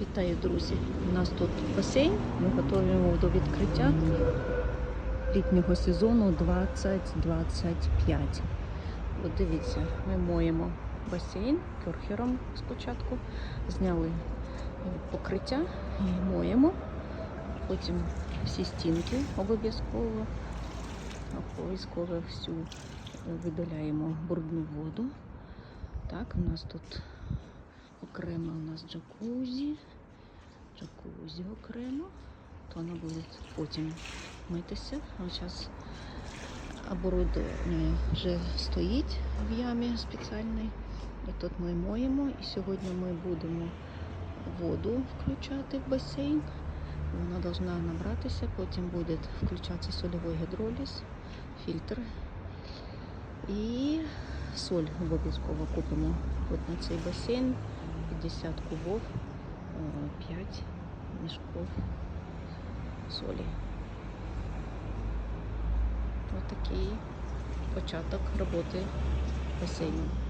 Вітаю, друзі! У нас тут басейн. Ми готуємо до відкриття літнього сезону 2025. От дивіться, ми моємо басейн кюрхером спочатку. Зняли покриття і моємо. Потім всі стінки обов'язково. Обов'язково всю видаляємо брудну воду. Так, у нас тут окремо у нас джакузі. Джакузі окремо. То воно буде потім митися. А зараз оборудовання вже стоїть в ямі спеціальній. І тут ми моємо. І сьогодні ми будемо воду включати в басейн. Вона повинна набратися, потім буде включатися сольовий гідроліз, фільтр. І соль обов'язково купимо от на цей басейн 50 кубов, 5 мешков солі. Ось такий початок роботи басейну.